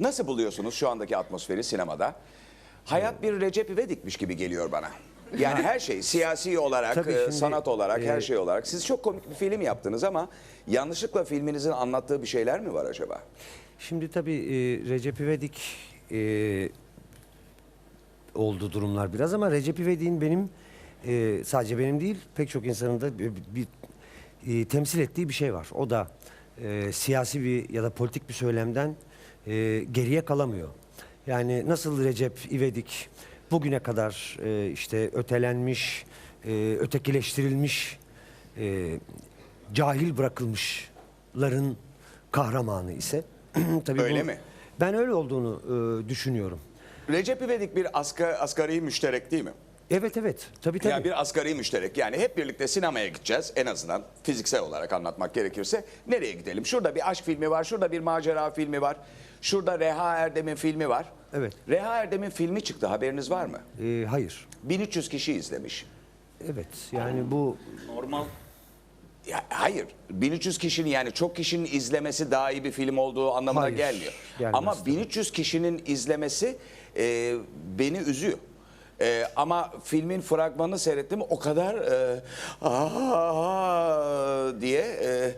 Nasıl buluyorsunuz şu andaki atmosferi sinemada? Hayat bir Recep İvedik'miş gibi geliyor bana. Yani her şey siyasi olarak, Tabii e, şimdi, sanat olarak, her e, şey olarak. Siz çok komik bir film yaptınız ama yanlışlıkla filminizin anlattığı bir şeyler mi var acaba? Şimdi tabii e, Recep İvedik e, oldu durumlar biraz ama Recep İvedik'in benim e, sadece benim değil pek çok insanın da bir, bir, e, temsil ettiği bir şey var. O da e, siyasi bir ya da politik bir söylemden e, geriye kalamıyor. Yani nasıl Recep İvedik bugüne kadar e, işte ötelenmiş, e, ötekileştirilmiş, e, cahil bırakılmışların kahramanı ise tabii Öyle bu- mi? Ben öyle olduğunu e, düşünüyorum. Recep İvedik bir asgari, asgari müşterek değil mi? Evet evet. Tabii tabii. Yani bir asgari müşterek. Yani hep birlikte sinemaya gideceğiz en azından fiziksel olarak anlatmak gerekirse. Nereye gidelim? Şurada bir aşk filmi var, şurada bir macera filmi var. Şurada Reha Erdem'in filmi var. Evet. Reha Erdem'in filmi çıktı haberiniz var mı? E, hayır. 1300 kişi izlemiş. Evet. Yani bu Normal. Ya, hayır. 1300 kişinin yani çok kişinin izlemesi daha iyi bir film olduğu anlamına Hayır, gelmiyor. gelmez Ama tabii. 1300 kişinin izlemesi e, beni üzüyor. E, ama filmin fragmanını seyrettim o kadar e, "Aa!" diye e,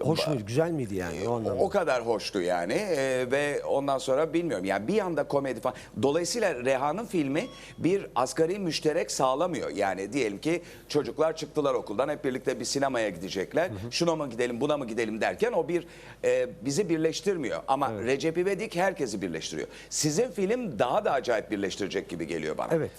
hoş muydu? Güzel miydi yani o anlamda? o kadar hoştu yani E, ve ondan sonra bilmiyorum yani bir yanda komedi falan. Dolayısıyla Reha'nın filmi bir asgari müşterek sağlamıyor. Yani diyelim ki çocuklar çıktılar okuldan hep birlikte bir sinemaya gidecekler. Şuna mı gidelim buna mı gidelim derken o bir e, bizi birleştirmiyor. Ama Recep İvedik herkesi birleştiriyor. Sizin film daha da acayip birleştirecek gibi geliyor bana. Evet.